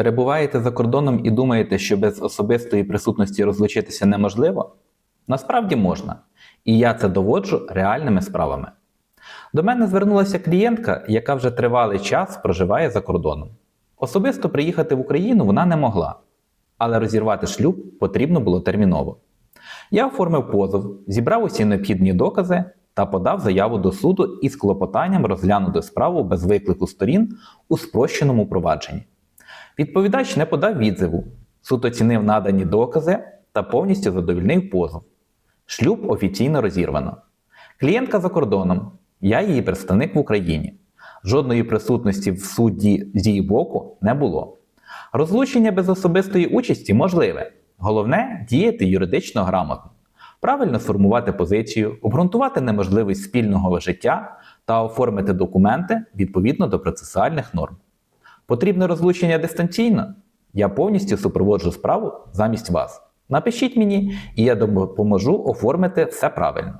Перебуваєте за кордоном і думаєте, що без особистої присутності розлучитися неможливо? Насправді можна. І я це доводжу реальними справами. До мене звернулася клієнтка, яка вже тривалий час проживає за кордоном. Особисто приїхати в Україну вона не могла, але розірвати шлюб потрібно було терміново. Я оформив позов, зібрав усі необхідні докази та подав заяву до суду із клопотанням розглянути справу без виклику сторін у спрощеному провадженні. Відповідач не подав відзиву. Суд оцінив надані докази та повністю задовільнив позов. Шлюб офіційно розірвано. Клієнтка за кордоном, я її представник в Україні. Жодної присутності в суді з її боку не було. Розлучення без особистої участі можливе. Головне діяти юридично грамотно, правильно сформувати позицію, обґрунтувати неможливість спільного життя та оформити документи відповідно до процесуальних норм. Потрібне розлучення дистанційно? Я повністю супроводжу справу замість вас. Напишіть мені, і я допоможу оформити все правильно.